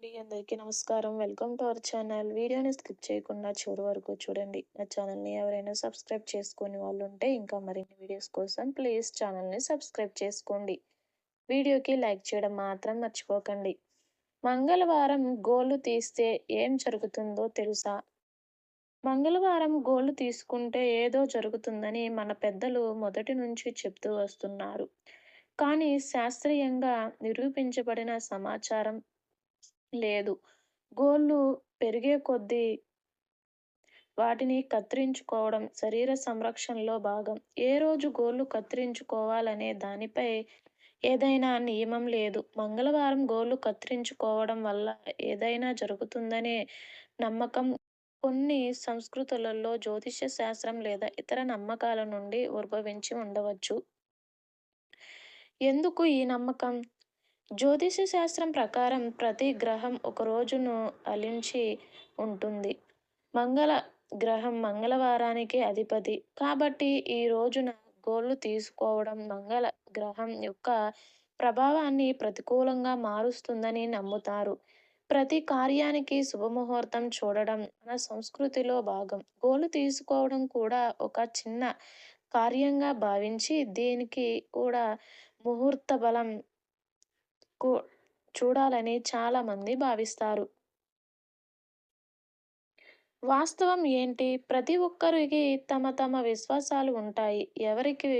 అండి. అందరికీ నమస్కారం. Welcome to our channel. వీడియోని స్కిప్ చేయకుండా చివరి వరకు చూడండి. నా ఛానల్ని ఎవరైనా సబ్స్క్రైబ్ చేసుకునే వాళ్ళు ఉంటే ఇంకా మరిన్ని వీడియోస్ కోసం ప్లీజ్ ఛానల్ని సబ్స్క్రైబ్ చేసుకోండి. వీడియోకి లైక్ చేయడం మాత్రం మర్చిపోకండి. మంగళవారం గోళ్ళు తీస్తే ఏం జరుగుతుందో తెలుసా? మంగళవారం గోళ్ళు తీసుకుంటే ఏదో జరుగుతుందని మన పెద్దలు మొదటి నుంచి చెప్తూ వస్తున్నారు. కానీ శాస్త్రీయంగా నిరూపించబడిన సమాచారం లేదు. గోళ్ళు పెరిగే కొద్దీ వాటిని కత్తిరించుకోవడం శరీర సంరక్షణలో భాగం. ఏ రోజు గోళ్ళు కత్తిరించుకోవాలనే దానిపై ఏదైనా నియమం లేదు. మంగళవారం గోళ్ళు కత్తిరించుకోవడం వల్ల ఏదైనా జరుగుతుందనే నమ్మకం కొన్ని సంస్కృతులలో జ్యోతిష్య శాస్త్రం లేదా ఇతర నమ్మకాల నుండి ఉద్భవించి ఉండవచ్చు. ఎందుకు ఈ నమ్మకం? జ్యోతిష శాస్త్రం ప్రకారం ప్రతి గ్రహం ఒక రోజును అలించి ఉంటుంది. మంగళ గ్రహం మంగళవారానికి అధిపతి. కాబట్టి ఈ రోజున గోళ్ళు తీసుకోవడం మంగళ గ్రహం యొక్క ప్రభావాన్ని ప్రతికూలంగా మారుస్తుందని నమ్ముతారు. ప్రతి కార్యానికి శుభముహూర్తం చూడడం మన సంస్కృతిలో భాగం. గోలు తీసుకోవడం కూడా ఒక చిన్న కార్యంగా భావించి దీనికి కూడా ముహూర్త బలం చూడాలని చాలామంది భావిస్తారు. వాస్తవం ఏంటి? ప్రతి ఒక్కరికి తమ తమ విశ్వాసాలు ఉంటాయి. ఎవరికి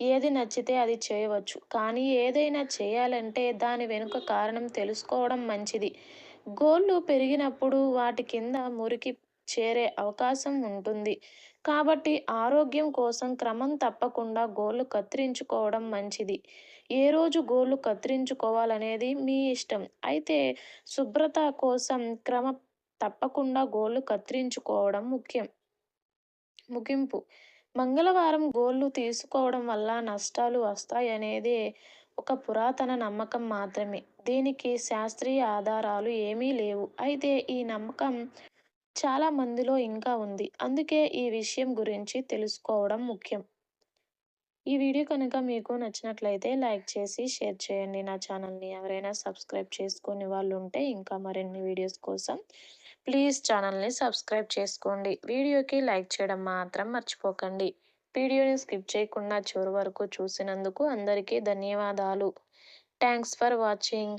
ఏది నచ్చితే అది చేయవచ్చు. కానీ ఏదైనా చేయాలంటే దాని వెనుక కారణం తెలుసుకోవడం మంచిది. గోళ్ళు పెరిగినప్పుడు వాటి కింద మురికి చేరే అవకాశం ఉంటుంది. కాబట్టి ఆరోగ్యం కోసం క్రమం తప్పకుండా గోళ్ళు కత్తిరించుకోవడం మంచిది. ఏ రోజు గోళ్ళు కత్తిరించుకోవాలనేది మీ ఇష్టం. అయితే శుభ్రత కోసం క్రమ తప్పకుండా గోళ్ళు కత్తిరించుకోవడం ముఖ్యం. ముగింపు. మంగళవారం గోళ్ళు తీసుకోవడం వల్ల నష్టాలు వస్తాయనేది ఒక పురాతన నమ్మకం మాత్రమే. దీనికి శాస్త్రీయ ఆధారాలు ఏమీ లేవు. అయితే ఈ నమ్మకం చాలా మందిలో ఇంకా ఉంది. అందుకే ఈ విషయం గురించి తెలుసుకోవడం ముఖ్యం. ఈ వీడియో కనుక మీకు నచ్చినట్లయితే లైక్ చేసి షేర్ చేయండి. నా ఛానల్ని ఎవరైనా సబ్స్క్రైబ్ చేసుకునే వాళ్ళు ఉంటే ఇంకా మరిన్ని వీడియోస్ కోసం ప్లీజ్ ఛానల్ని సబ్స్క్రైబ్ చేసుకోండి. వీడియోకి లైక్ చేయడం మాత్రం మర్చిపోకండి. వీడియోని స్కిప్ చేయకుండా చివరి వరకు చూసినందుకు అందరికీ ధన్యవాదాలు. Thanks for watching.